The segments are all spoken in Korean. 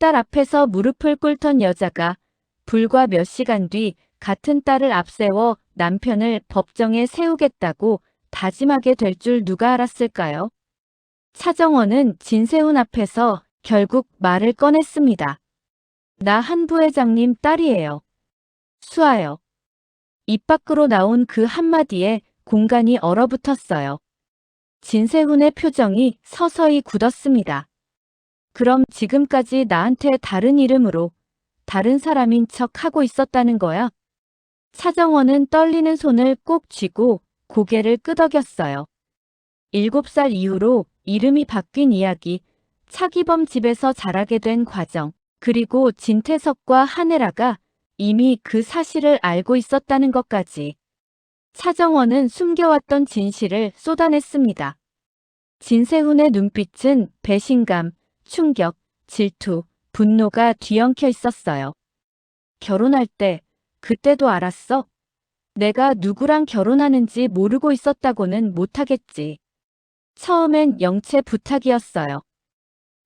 딸 앞에서 무릎을 꿇던 여자가 불과 몇 시간 뒤 같은 딸을 앞세워 남편을 법정에 세우겠다고 다짐하게 될 줄 누가 알았을까요? 차정원은 진세훈 앞에서 결국 말을 꺼냈습니다. 나 한 부회장님 딸이에요. 수아요. 입 밖으로 나온 그 한마디에 공간이 얼어붙었어요. 진세훈의 표정이 서서히 굳었습니다. 그럼 지금까지 나한테 다른 이름으로 다른 사람인 척 하고 있었다는 거야? 차정원은 떨리는 손을 꼭 쥐고 고개를 끄덕였어요. 일곱 살 이후로 이름이 바뀐 이야기, 차기범 집에서 자라게 된 과정, 그리고 진태석과 한혜라가 이미 그 사실을 알고 있었다는 것까지. 차정원은 숨겨왔던 진실을 쏟아냈습니다. 진세훈의 눈빛은 배신감, 충격, 질투, 분노가 뒤엉켜 있었어요. 결혼할 때, 그때도 알았어. 내가 누구랑 결혼하는지 모르고 있었다고는 못하겠지. 처음엔 영체 부탁이었어요.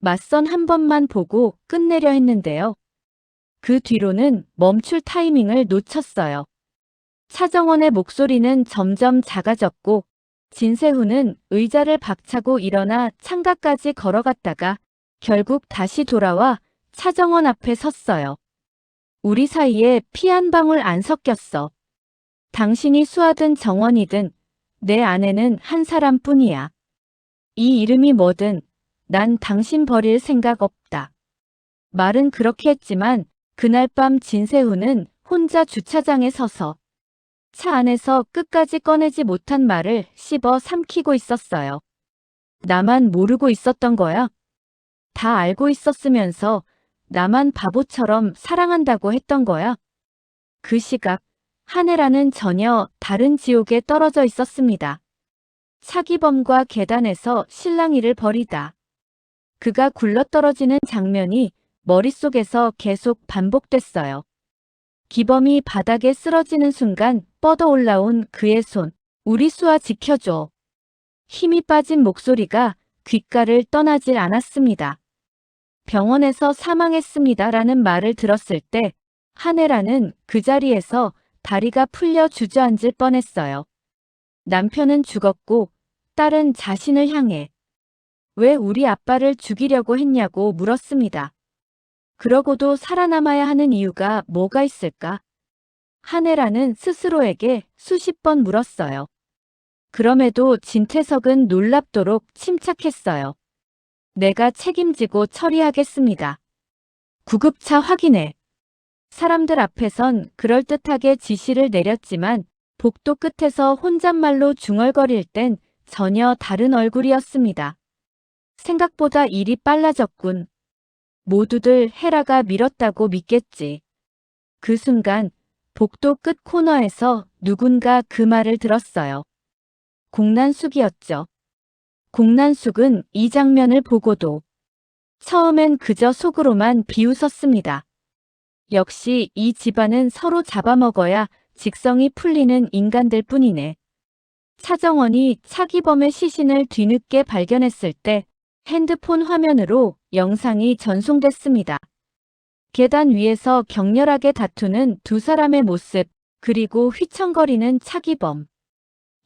맞선 한 번만 보고 끝내려 했는데요. 그 뒤로는 멈출 타이밍을 놓쳤어요. 차정원의 목소리는 점점 작아졌고 진세훈은 의자를 박차고 일어나 창가까지 걸어갔다가 결국 다시 돌아와 차정원 앞에 섰어요. 우리 사이에 피 한 방울 안 섞였어. 당신이 수아든 정원이든 내 아내는 한 사람뿐이야. 이 이름이 뭐든 난 당신 버릴 생각 없다. 말은 그렇게 했지만 그날 밤 진세훈은 혼자 주차장에 서서 차 안에서 끝까지 꺼내지 못한 말을 씹어 삼키고 있었어요. 나만 모르고 있었던 거야? 다 알고 있었으면서 나만 바보처럼 사랑한다고 했던 거야? 그 시각, 한혜라는 전혀 다른 지옥에 떨어져 있었습니다. 차기범과 계단에서 실랑이를 벌이다. 그가 굴러떨어지는 장면이 머릿속에서 계속 반복됐어요. 기범이 바닥에 쓰러지는 순간 뻗어 올라온 그의 손, 우리 수아 지켜줘. 힘이 빠진 목소리가 귓가를 떠나질 않았습니다. 병원에서 사망했습니다라는 말을 들었을 때 한혜라는 그 자리에서 다리가 풀려 주저앉을 뻔했어요. 남편은 죽었고 딸은 자신을 향해 왜 우리 아빠를 죽이려고 했냐고 물었습니다. 그러고도 살아남아야 하는 이유가 뭐가 있을까? 한혜라는 스스로에게 수십 번 물었어요. 그럼에도 진태석은 놀랍도록 침착했어요. 내가 책임지고 처리하겠습니다. 구급차 확인해. 사람들 앞에선 그럴듯하게 지시를 내렸지만 복도 끝에서 혼잣말로 중얼거릴 땐 전혀 다른 얼굴이었습니다. 생각보다 일이 빨라졌군. 모두들 헤라가 밀었다고 믿겠지. 그 순간 복도 끝 코너에서 누군가 그 말을 들었어요. 공난숙이었죠. 공난숙은 이 장면을 보고도 처음엔 그저 속으로만 비웃었습니다. 역시 이 집안은 서로 잡아먹어야 직성이 풀리는 인간들 뿐이네. 차정원이 차기범의 시신을 뒤늦게 발견했을 때 핸드폰 화면으로 영상이 전송됐습니다. 계단 위에서 격렬하게 다투는 두 사람의 모습, 그리고 휘청거리는 차기범.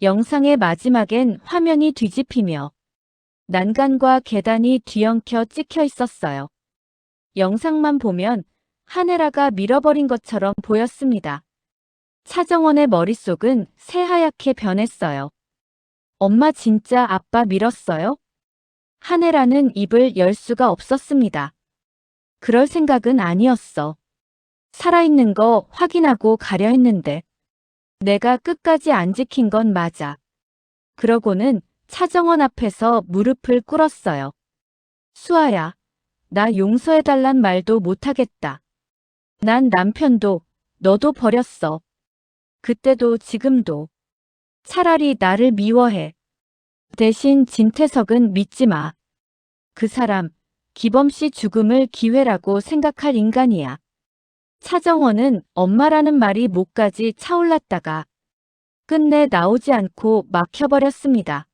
영상의 마지막엔 화면이 뒤집히며 난간과 계단이 뒤엉켜 찍혀 있었어요. 영상만 보면 하네라가 밀어버린 것처럼 보였습니다. 차정원의 머릿속은 새하얗게 변했어요. 엄마 진짜 아빠 밀었어요? 하네라는 입을 열 수가 없었습니다. 그럴 생각은 아니었어. 살아있는 거 확인하고 가려 했는데. 내가 끝까지 안 지킨 건 맞아. 그러고는 차정원 앞에서 무릎을 꿇었어요. 수아야, 나 용서해달란 말도 못하겠다. 난 남편도, 너도 버렸어. 그때도 지금도. 차라리 나를 미워해. 대신 진태석은 믿지 마. 그 사람, 기범 씨 죽음을 기회라고 생각할 인간이야. 차정원은 엄마라는 말이 목까지 차올랐다가 끝내 나오지 않고 막혀버렸습니다.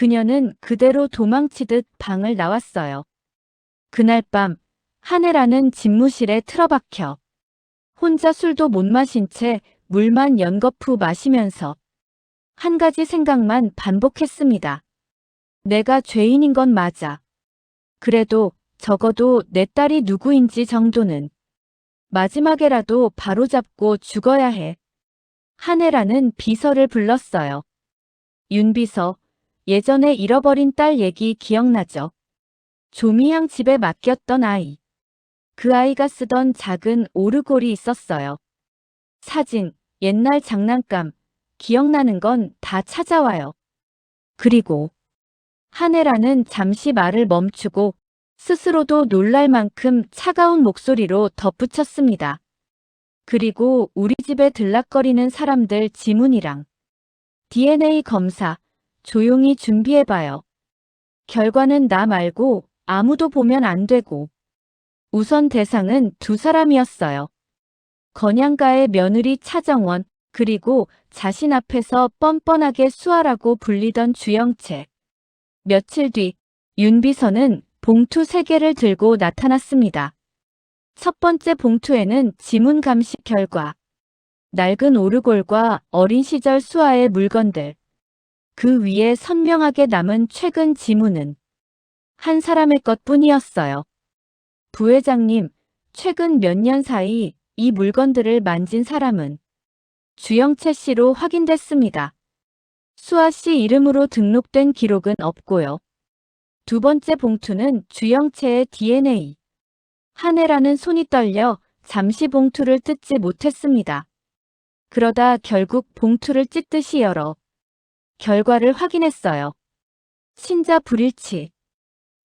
그녀는 그대로 도망치듯 방을 나왔어요. 그날 밤 한혜라는 집무실에 틀어박혀 혼자 술도 못 마신 채 물만 연거푸 마시면서 한 가지 생각만 반복했습니다. 내가 죄인인 건 맞아. 그래도 적어도 내 딸이 누구인지 정도는 마지막에라도 바로잡고 죽어야 해. 한혜라는 비서를 불렀어요. 윤비서, 예전에 잃어버린 딸 얘기 기억나죠? 조미향 집에 맡겼던 아이. 그 아이가 쓰던 작은 오르골이 있었어요. 사진, 옛날 장난감, 기억나는 건 다 찾아와요. 그리고 한혜라는 잠시 말을 멈추고 스스로도 놀랄 만큼 차가운 목소리로 덧붙였습니다. 그리고 우리 집에 들락거리는 사람들 지문이랑 DNA 검사 조용히 준비해봐요. 결과는 나 말고 아무도 보면 안 되고 우선 대상은 두 사람이었어요. 건양가의 며느리 차정원 그리고 자신 앞에서 뻔뻔하게 수아라고 불리던 주영채. 며칠 뒤 윤비서는 봉투 3개를 들고 나타났습니다. 첫 번째 봉투에는 지문 감식 결과, 낡은 오르골과 어린 시절 수아의 물건들, 그 위에 선명하게 남은 최근 지문은 한 사람의 것뿐이었어요. 부회장님, 최근 몇 년 사이 이 물건들을 만진 사람은 주영채 씨로 확인됐습니다. 수아 씨 이름으로 등록된 기록은 없고요. 두 번째 봉투는 주영채의 DNA. 한혜라는 손이 떨려 잠시 봉투를 뜯지 못했습니다. 그러다 결국 봉투를 찢듯이 열어 결과를 확인했어요. 신자 불일치.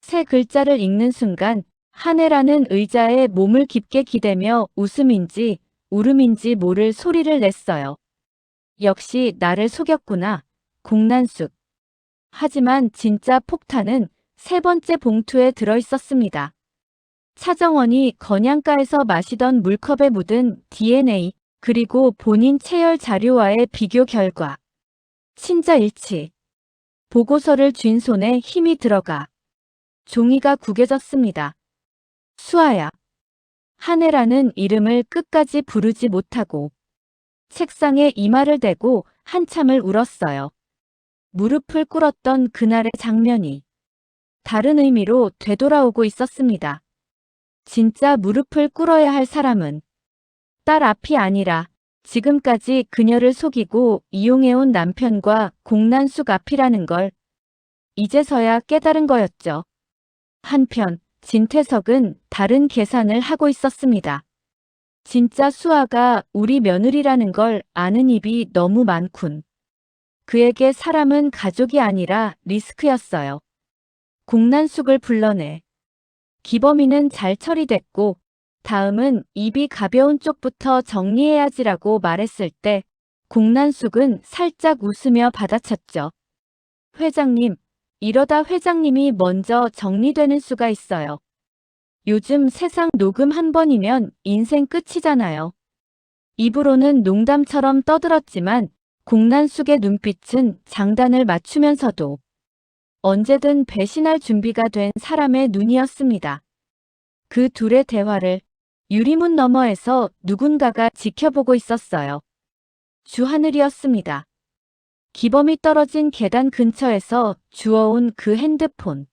세 글자를 읽는 순간 한혜라는 의자에 몸을 깊게 기대며 웃음인지 울음인지 모를 소리를 냈어요. 역시 나를 속였구나. 공난숙. 하지만 진짜 폭탄은 세 번째 봉투에 들어 있었습니다. 차정원이 건양가에서 마시던 물컵에 묻은 DNA, 그리고 본인 체열 자료와의 비교 결과. 친자 일치. 보고서를 쥔 손에 힘이 들어가. 종이가 구겨졌습니다. 수아야. 한혜라는 이름을 끝까지 부르지 못하고 책상에 이마를 대고 한참을 울었어요. 무릎을 꿇었던 그날의 장면이 다른 의미로 되돌아오고 있었습니다. 진짜 무릎을 꿇어야 할 사람은 딸 앞이 아니라 지금까지 그녀를 속이고 이용해온 남편과 공난숙 앞이라는 걸 이제서야 깨달은 거였죠. 한편 진태석은 다른 계산을 하고 있었습니다. 진짜 수아가 우리 며느리라는 걸 아는 입이 너무 많군. 그에게 사람은 가족이 아니라 리스크였어요. 공난숙을 불러내. 기범이는 잘 처리됐고 다음은 입이 가벼운 쪽부터 정리해야지라고 말했을 때 공난숙은 살짝 웃으며 받아쳤죠. 회장님, 이러다 회장님이 먼저 정리되는 수가 있어요. 요즘 세상 녹음 한 번이면 인생 끝이잖아요. 입으로는 농담처럼 떠들었지만 공난숙의 눈빛은 장단을 맞추면서도 언제든 배신할 준비가 된 사람의 눈이었습니다. 그 둘의 대화를 유리문 너머에서 누군가가 지켜보고 있었어요. 주하늘이었습니다. 기범이 떨어진 계단 근처에서 주워온 그 핸드폰.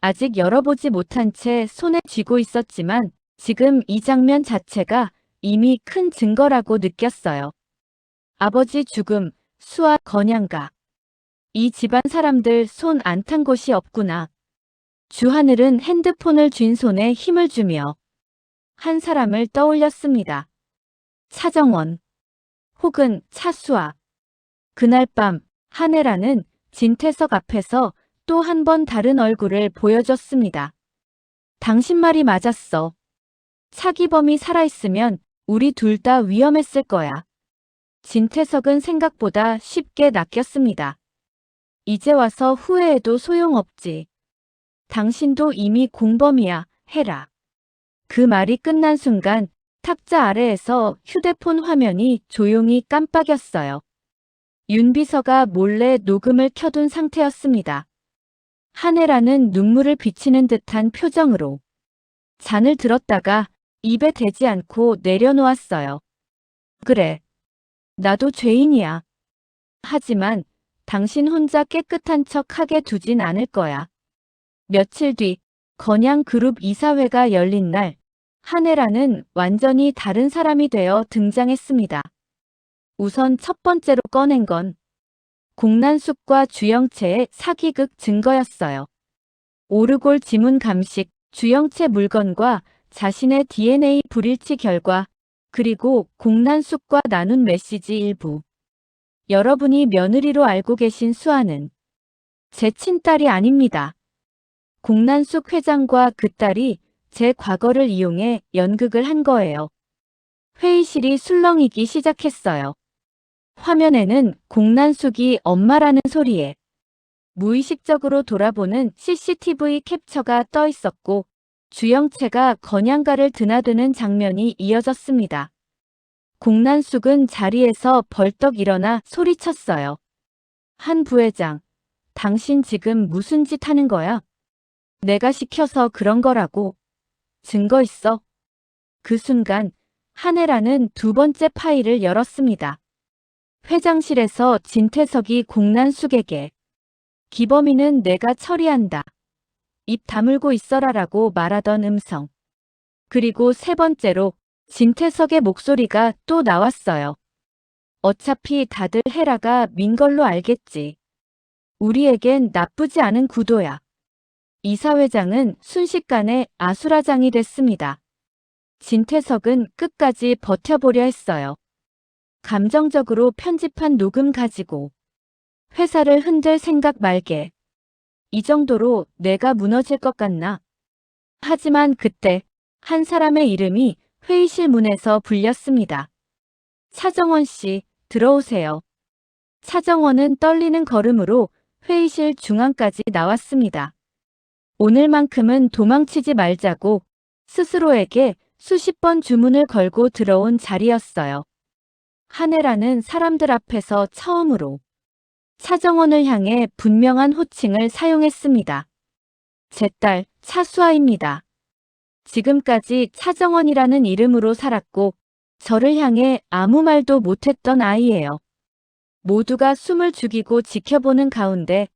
아직 열어보지 못한 채 손에 쥐고 있었지만 지금 이 장면 자체가 이미 큰 증거라고 느꼈어요. 아버지 죽음, 수아 건양가. 이 집안 사람들 손 안 탄 곳이 없구나. 주하늘은 핸드폰을 쥔 손에 힘을 주며 한 사람을 떠올렸습니다. 차정원 혹은 차수아. 그날 밤 한혜라는 진태석 앞에서 또 한 번 다른 얼굴을 보여줬습니다. 당신 말이 맞았어. 차기범이 살아있으면 우리 둘 다 위험했을 거야. 진태석은 생각보다 쉽게 낚였습니다. 이제 와서 후회해도 소용없지. 당신도 이미 공범이야, 해라. 그 말이 끝난 순간 탁자 아래에서 휴대폰 화면이 조용히 깜빡였어요. 윤 비서가 몰래 녹음을 켜둔 상태였습니다. 한혜라는 눈물을 비치는 듯한 표정으로 잔을 들었다가 입에 대지 않고 내려놓았어요. 그래. 나도 죄인이야. 하지만 당신 혼자 깨끗한 척 하게 두진 않을 거야. 며칠 뒤 건양 그룹 이사회가 열린 날 한혜라는 완전히 다른 사람이 되어 등장했습니다. 우선 첫 번째로 꺼낸 건 공난숙과 주영채의 사기극 증거였어요. 오르골 지문 감식, 주영채 물건과 자신의 DNA 불일치 결과, 그리고 공난숙과 나눈 메시지 일부. 여러분이 며느리로 알고 계신 수아는 제 친딸이 아닙니다. 공난숙 회장과 그 딸이 제 과거를 이용해 연극을 한 거예요. 회의실이 술렁이기 시작했어요. 화면에는 공난숙이 엄마라는 소리에 무의식적으로 돌아보는 CCTV 캡처가 떠 있었고 주영채가 건양가를 드나드는 장면이 이어졌습니다. 공난숙은 자리에서 벌떡 일어나 소리쳤어요. 한 부회장, 당신 지금 무슨 짓 하는 거야? 내가 시켜서 그런 거라고. 증거 있어? 그 순간 한혜라는 두 번째 파일을 열었습니다. 회장실에서 진태석이 공난숙에게 기범이는 내가 처리한다. 입 다물고 있어라라고 말하던 음성. 그리고 세 번째로 진태석의 목소리가 또 나왔어요. 어차피 다들 헤라가 민 걸로 알겠지. 우리에겐 나쁘지 않은 구도야. 이사회장은 순식간에 아수라장이 됐습니다. 진태석은 끝까지 버텨보려 했어요. 감정적으로 편집한 녹음 가지고 회사를 흔들 생각 말게. 이 정도로 내가 무너질 것 같나? 하지만 그때 한 사람의 이름이 회의실 문에서 불렸습니다. 차정원 씨, 들어오세요. 차정원은 떨리는 걸음으로 회의실 중앙까지 나왔습니다. 오늘만큼은 도망치지 말자고 스스로에게 수십 번 주문을 걸고 들어온 자리였어요. 한혜라는 사람들 앞에서 처음으로 차정원을 향해 분명한 호칭을 사용했습니다. 제 딸 차수아입니다. 지금까지 차정원이라는 이름으로 살았고 저를 향해 아무 말도 못했던 아이예요. 모두가 숨을 죽이고 지켜보는 가운데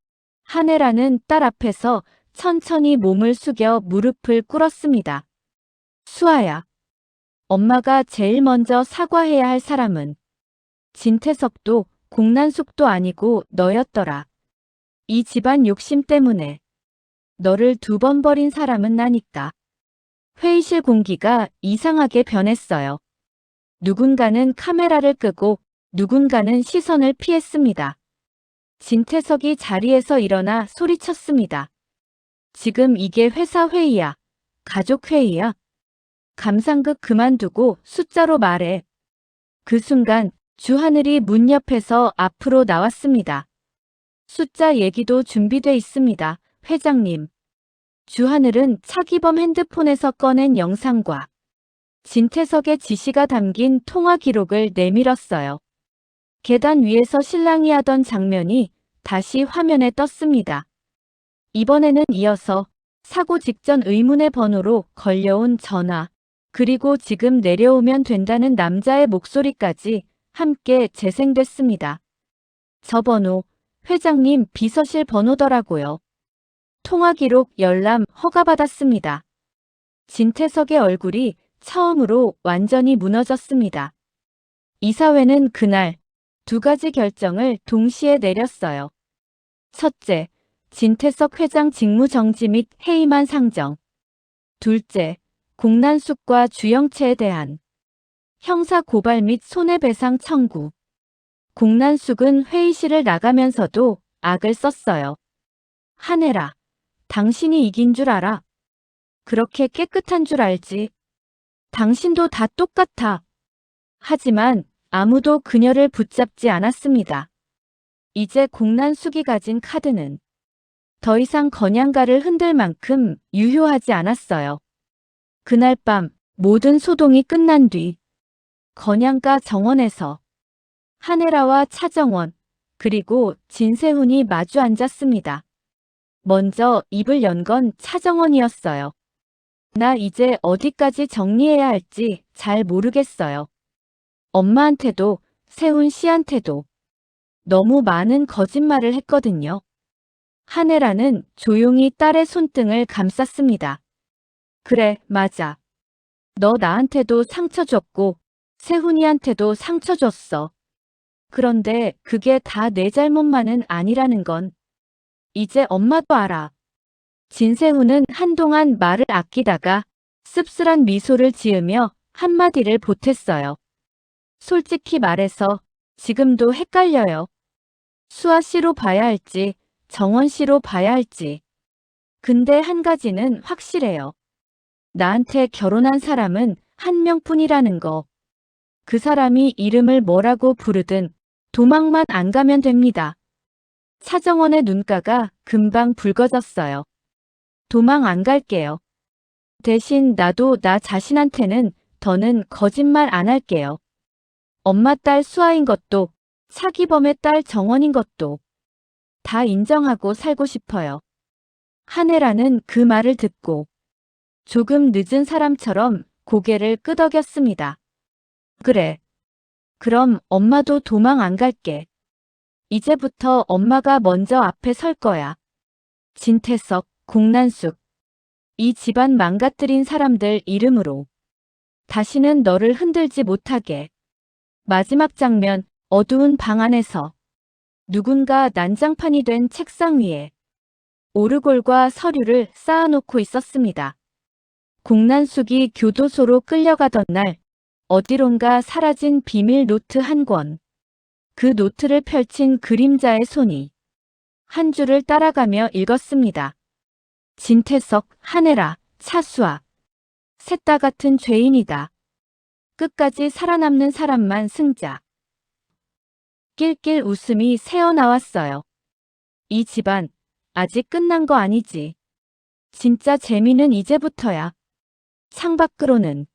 한혜라는 딸 앞에서 천천히 몸을 숙여 무릎을 꿇었습니다. 수아야. 엄마가 제일 먼저 사과해야 할 사람은 진태석도 공난숙도 아니고 너였더라. 이 집안 욕심 때문에 너를 두 번 버린 사람은 나니까. 회의실 공기가 이상하게 변했어요. 누군가는 카메라를 끄고 누군가는 시선을 피했습니다. 진태석이 자리에서 일어나 소리쳤습니다. 지금 이게 회사 회의야. 가족 회의야. 감상극 그만두고 숫자로 말해. 그 순간 주하늘이 문 옆에서 앞으로 나왔습니다. 숫자 얘기도 준비돼 있습니다. 회장님. 주하늘은 차기범 핸드폰에서 꺼낸 영상과 진태석의 지시가 담긴 통화 기록을 내밀었어요. 계단 위에서 신랑이 하던 장면이 다시 화면에 떴습니다. 이번에는 이어서 사고 직전 의문의 번호로 걸려온 전화, 그리고 지금 내려오면 된다는 남자의 목소리까지 함께 재생됐습니다. 저 번호, 회장님 비서실 번호더라고요. 통화 기록 열람 허가받았습니다. 진태석의 얼굴이 처음으로 완전히 무너졌습니다. 이사회는 그날 두 가지 결정을 동시에 내렸어요. 첫째, 진태석 회장 직무 정지 및 해임안 상정. 둘째, 공난숙과 주영채에 대한 형사 고발 및 손해배상 청구. 공난숙은 회의실을 나가면서도 악을 썼어요. 한혜라, 당신이 이긴 줄 알아. 그렇게 깨끗한 줄 알지. 당신도 다 똑같아. 하지만 아무도 그녀를 붙잡지 않았습니다. 이제 공난숙이 가진 카드는 더 이상 건양가를 흔들 만큼 유효하지 않았어요. 그날 밤 모든 소동이 끝난 뒤 건양가 정원에서 한혜라와 차정원 그리고 진세훈이 마주 앉았습니다. 먼저 입을 연 건 차정원이었어요. 나 이제 어디까지 정리해야 할지 잘 모르겠어요. 엄마한테도, 세훈 씨한테도 너무 많은 거짓말을 했거든요. 한혜라는 조용히 딸의 손등을 감쌌습니다. 그래, 맞아. 너 나한테도 상처 줬고, 세훈이한테도 상처 줬어. 그런데 그게 다 내 잘못만은 아니라는 건 이제 엄마도 알아. 진세훈은 한동안 말을 아끼다가 씁쓸한 미소를 지으며 한마디를 보탰어요. 솔직히 말해서 지금도 헷갈려요. 수아 씨로 봐야 할지 정원 씨로 봐야 할지. 근데 한 가지는 확실해요. 나한테 결혼한 사람은 한 명뿐이라는 거. 그 사람이 이름을 뭐라고 부르든 도망만 안 가면 됩니다. 차정원의 눈가가 금방 붉어졌어요. 도망 안 갈게요. 대신 나도 나 자신한테는 더는 거짓말 안 할게요. 엄마 딸 수아인 것도 차기범의 딸 정원인 것도 다 인정하고 살고 싶어요. 한혜라는 그 말을 듣고 조금 늦은 사람처럼 고개를 끄덕였습니다. 그래. 그럼 엄마도 도망 안 갈게. 이제부터 엄마가 먼저 앞에 설 거야. 진태석, 공난숙. 이 집안 망가뜨린 사람들 이름으로. 다시는 너를 흔들지 못하게. 마지막 장면, 어두운 방 안에서. 누군가 난장판이 된 책상 위에 오르골과 서류를 쌓아놓고 있었습니다. 공난숙이 교도소로 끌려가던 날, 어디론가 사라진 비밀 노트 한 권. 그 노트를 펼친 그림자의 손이 한 줄을 따라가며 읽었습니다. 진태석, 한혜라, 차수아. 셋 다 같은 죄인이다. 끝까지 살아남는 사람만 승자. 낄낄 웃음이 새어나왔어요. 이 집안, 아직 끝난 거 아니지. 진짜 재미는 이제부터야. 창밖으로는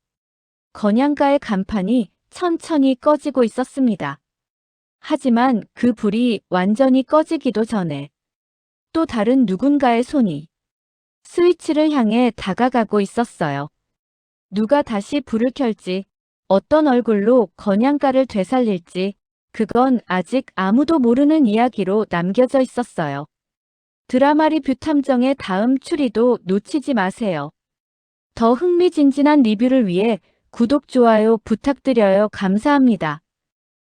건양가의 간판이 천천히 꺼지고 있었습니다. 하지만 그 불이 완전히 꺼지기도 전에 또 다른 누군가의 손이 스위치를 향해 다가가고 있었어요. 누가 다시 불을 켤지, 어떤 얼굴로 건양가를 되살릴지, 그건 아직 아무도 모르는 이야기로 남겨져 있었어요. 드라마 리뷰 탐정의 다음 추리도 놓치지 마세요. 더 흥미진진한 리뷰를 위해 구독, 좋아요 부탁드려요. 감사합니다.